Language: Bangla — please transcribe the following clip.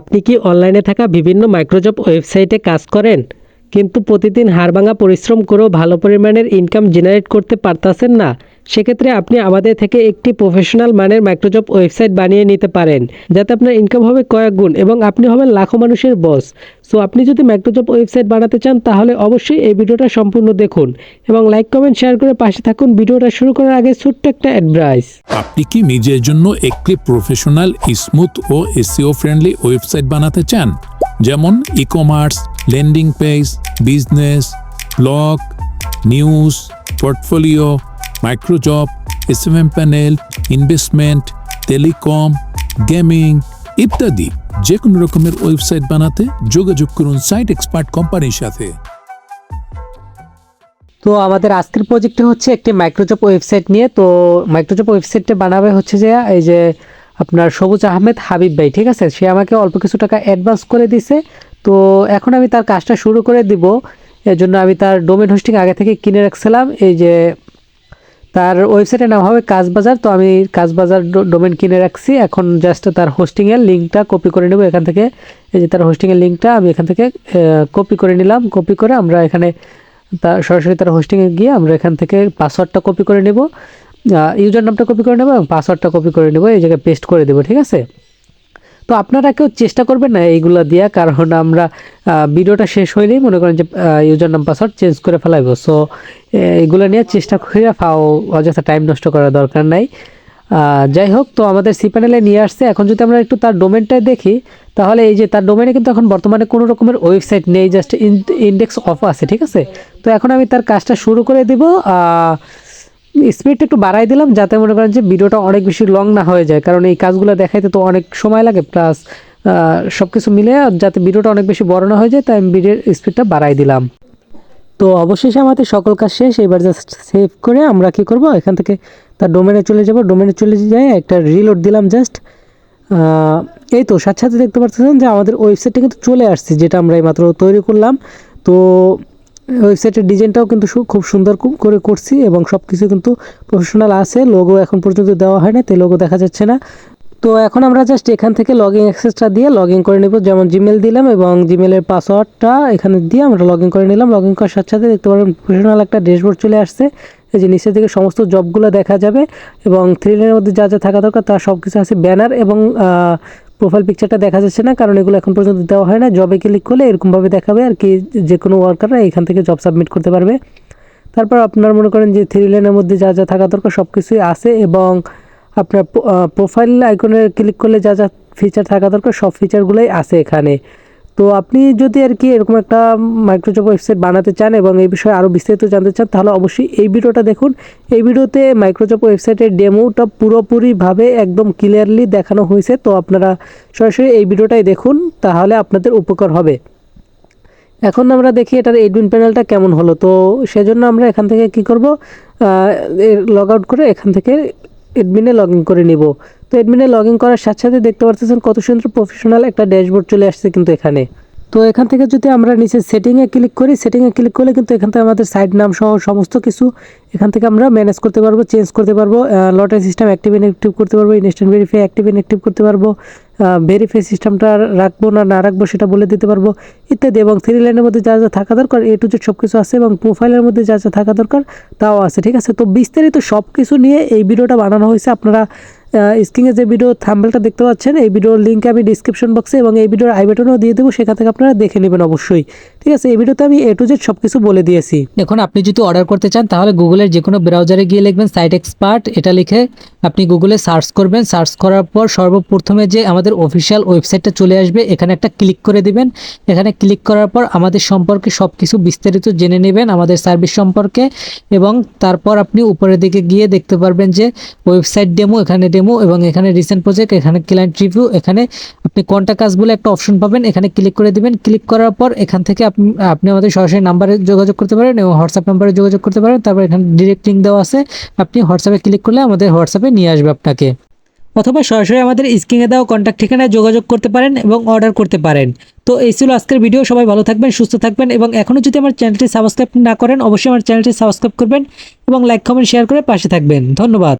আপনি কি অনলাইনে থাকা বিভিন্ন মাইক্রোজব ওয়েবসাইটে কাজ করেন? কিন্তু প্রতিদিন হাড়ভাঙা পরিশ্রম করেও ভালো পরিমাণের ইনকাম জেনারেট করতে পারতাছেন না। সেক্ষেত্রে আপনি আমাদের থেকে একটি প্রফেশনাল মানের মাইক্রোজব ওয়েবসাইট বানিয়ে নিতে পারেন, যাতে আপনার ইনকাম হবে কয়েক গুণ এবং আপনি হবেন লাখো মানুষের বস সো আপনি যদি মাইক্রোজব ওয়েবসাইট বানাতে চান, তাহলে অবশ্যই এই ভিডিওটা সম্পূর্ণ দেখুন এবং লাইক কমেন্ট শেয়ার করে পাশে থাকুন। ভিডিওটা শুরু করার আগে ছোট্ট একটা অ্যাডভাইস আপনি কি নিজের জন্য একটি প্রফেশনাল স্মুথ ও এসিও ফ্রেন্ডলি ওয়েবসাইট বানাতে চান? যেমন e commerce landing page business blog news portfolio microjob SMM panel investment telecom gaming ইত্যাদি। যে কোনো রকমের ওয়েবসাইট বানাতে যোগাযোগ করুন সাইট এক্সপার্ট কোম্পানির সাথে। তো আমাদের আজকের প্রজেক্টে হচ্ছে একটি মাইক্রোজব ওয়েবসাইট নিয়ে। তো মাইক্রোজব ওয়েবসাইটটা বানাবে হচ্ছে যে, এই যে আপনার সবুজ আহমেদ হাবিব ভাই, ঠিক আছে? সে আমাকে অল্প কিছু টাকা অ্যাডভান্স করে দিছে তো এখন আমি তার কাজটা শুরু করে দিব। এর জন্য আমি তার ডোমেন হোস্টিং আগে থেকে কিনে রাখছিলাম। এই যে তার ওয়েবসাইটের নাম হবে কাজবাজার, তো আমি কাজবাজার ডোমেন কিনে রাখছি। এখন জাস্ট তার হোস্টিংয়ের লিঙ্কটা কপি করে নেব এখান থেকে। এই যে তার হোস্টিংয়ের লিঙ্কটা আমি এখান থেকে কপি করে নিলাম। কপি করে আমরা এখানে তার সরাসরি তার হোস্টিংয়ে গিয়ে আমরা এখান থেকে পাসওয়ার্ডটা কপি করে নেব। ইউজার নামটা কপি করে নেব এবং পাসওয়ার্ডটা কপি করে নেব। এই জায়গায় পেস্ট করে দেবো, ঠিক আছে? তো আপনারা কেউ চেষ্টা করবেন না এইগুলো দিয়া, কারণ আমরা ভিডিওটা শেষ হইলেই মনে করেন যে ইউজার নাম পাসওয়ার্ড চেঞ্জ করে ফেলাইব। সো এগুলো নিয়ে চেষ্টা করে ফাও, অযথা টাইম নষ্ট করার দরকার নাই। যাই হোক, তো আমাদের সি প্যানেলে নিয়ে আসছে। এখন যদি আমরা একটু তার ডোমেনটা দেখি, তাহলে এই যে তার ডোমেনে কিন্তু এখন বর্তমানে কোনো রকমের ওয়েবসাইট নেই জাস্ট ইন্ডেক্স অফ আছে, ঠিক আছে? তো এখন আমি তার কাজটা শুরু করে দিব। স্পিডটা একটু বাড়াই দিলাম, যাতে মনে করেন যে ভিডিওটা অনেক বেশি লং না হয়ে যায়। কারণ এই কাজগুলো দেখাইতে তো অনেক সময় লাগে প্লাস সব কিছু মিলে যাতে ভিডিওটা অনেক বেশি বড় না হয়ে যায়, তাই আমি ভিডিওর স্পিডটা বাড়াই দিলাম। তো অবশেষে আমাদের সকল কাজ শেষ, এবার জাস্ট সেভ করে আমরা কি করব? এখান থেকে তার ডোমেনে চলে যাব। ডোমেনে চলে যাই, একটা রিলোড দিলাম জাস্ট এই তো, সাথে সাথে দেখতে পাচ্ছেন যে আমাদের ওয়েবসাইটটা কিন্তু চলে আসছে, যেটা আমরা এইমাত্র তৈরি করলাম। তো ওয়েবসাইটের ডিজাইনটাও কিন্তু খুব সুন্দর করে করছি এবং সব কিছু কিন্তু প্রফেশনাল আছে। লোগো এখন পর্যন্ত দেওয়া হয় না তাই লোগো দেখা যাচ্ছে না। তো এখন আমরা জাস্ট এখান থেকে লগ ইন অ্যাক্সেসটা দিয়ে লগ ইন করে নেব। যেমন জিমেল দিলাম এবং জিমেলের পাসওয়ার্ডটা এখানে দিয়ে আমরা লগ ইন করে নিলাম। লগ ইন করার সাথে সাথে দেখতে পারবেন প্রফেশনাল একটা ড্যাশবোর্ড চলে আসছে। এই যে নিচের দিকে সমস্ত জবগুলো দেখা যাবে এবং থ্রিলের মধ্যে যা যা থাকা দরকার তার সব কিছু আছে। ব্যানার এবং প্রোফাইল পিকচারটা দেখা যাচ্ছে না, কারণ এগুলো এখন পর্যন্ত দেওয়া হয় না। জবে ক্লিক করলে এরকমভাবে দেখাবে আর কি যে কোনো ওয়ার্কাররা এখান থেকে জব সাবমিট করতে পারবে। তারপর আপনার মনে করেন যে থ্রি লাইনের মধ্যে যা যা থাকা দরকার সব কিছুই আসে এবং আপনার প্রোফাইল আইকনে ক্লিক করলে যা যা ফিচার থাকা দরকার সব ফিচারগুলোই আছে এখানে। তো আপনি যদি আর কি এরকম একটা মাইক্রোজব ওয়েবসাইট বানাতে চান এবং এই বিষয়ে আরও বিস্তারিত জানতে চান, তাহলে অবশ্যই এই ভিডিওটা দেখুন। এই ভিডিওতে মাইক্রোজব ওয়েবসাইটের ডেমোটা পুরোপুরিভাবে একদম ক্লিয়ারলি দেখানো হয়েছে। তো আপনারা সরাসরি এই ভিডিওটাই দেখুন, তাহলে আপনাদের উপকার হবে। এখন আমরা দেখি এটার এডমিন প্যানেলটা কেমন হলো। তো সেজন্য আমরা এখান থেকে কি করব? লগ আউট করে এখান থেকে এডমিনে লগ ইন করে নিব। তো এডমিনে লগ ইন করার সাথে সাথে দেখতে পারতেছেন কত সুন্দর প্রফেশনাল একটা ড্যাশবোর্ড চলে আসছে কিন্তু এখানে। তো এখান থেকে যদি আমরা নিচে সেটিংয়ে ক্লিক করি সেটিংয়ে ক্লিক করলে কিন্তু এখান থেকে আমাদের সাইট নাম সহ সমস্ত কিছু এখান থেকে আমরা ম্যানেজ করতে পারব চেঞ্জ করতে পারব লটারি সিস্টেম অ্যাক্টিভ ইনঅ্যাক্টিভ করতে পারব ইনস্ট্যান্ট ভেরিফাই অ্যাক্টিভ ইনঅ্যাক্টিভ করতে পারব ভেরিফাই সিস্টেমটা রাখব না না রাখব সেটা বলে দিতে পারব ইত্যাদি এবং থ্রি লাইনের মধ্যে যা যা থাকা দরকার এ টু জেড সব কিছু আছে এবং প্রোফাইলের মধ্যে যা যা থাকা দরকার তাও আছে, ঠিক আছে? তো বিস্তারিত সব কিছু নিয়ে এই ভিডিওটা বানানো হয়েছে। আপনারা স্ক্রিনে যে ভিডিও থাম্বেলটা দেখতে পাচ্ছেন, এই ভিডিওর লিঙ্ক আমি ডিসক্রিপশন বক্সে এবং এই ভিডিওর আই বাটনও দিয়ে দেবো, সেখান থেকে আপনারা দেখে নেবেন অবশ্যই, ঠিক আছে? এই ভিডিওতে আমি এ টু জেড সব কিছু বলে দিয়েছি। এখন আপনি যদি অর্ডার করতে চান তাহলে গুগলের যে কোনো ব্রাউজারে গিয়ে লিখবেন সাইট এক্সপার্ট এটা লিখে আপনি গুগলে সার্চ করবেন। সার্চ করার পর সর্বপ্রথমে যে আমাদের অফিসিয়াল ওয়েবসাইটটা চলে আসবে, এখানে একটা ক্লিক করে দিবেন। এখানে ক্লিক করার পর আমাদের সম্পর্কে সব কিছু বিস্তারিত জেনে নেবেন আমাদের সার্ভিস সম্পর্কে এবং তারপর আপনি উপরের দিকে গিয়ে দেখতে পারবেন যে ওয়েবসাইট ডেমো এখানে ডেমো এবং এখানে রিসেন্ট প্রজেক্ট এখানে ক্লায়েন্ট রিভিউ এখানে আপনি কোনটা কাজ বলে একটা অপশন পাবেন। এখানে ক্লিক করে দিবেন। ক্লিক করার পর এখান থেকে আপনি আপনি আমাদের সরাসরি নাম্বারে যোগাযোগ করতে পারেন এবং হোয়াটসঅ্যাপ নাম্বারে যোগাযোগ করতে পারেন। তারপর এখানে ডিরেক্ট লিঙ্ক দেওয়া আছে। আপনি হোয়াটসঅ্যাপে ক্লিক করলে আমাদের হোয়াটসঅ্যাপে নিয়ে আসবে আপনাকে। অথবা সরাসরি আমাদের স্ক্রিনে দেওয়া কন্ট্যাক্ট ঠিকানায় যোগাযোগ করতে পারেন এবং অর্ডার করতে পারেন। তো এই ছিল আজকের ভিডিও সবাই ভালো থাকবেন, সুস্থ থাকবেন এবং এখনও যদি আমার চ্যানেলটি সাবস্ক্রাইব না করেন, অবশ্যই আমার চ্যানেলটি সাবস্ক্রাইব করবেন এবং লাইক কমেন্ট শেয়ার করে পাশে থাকবেন। ধন্যবাদ।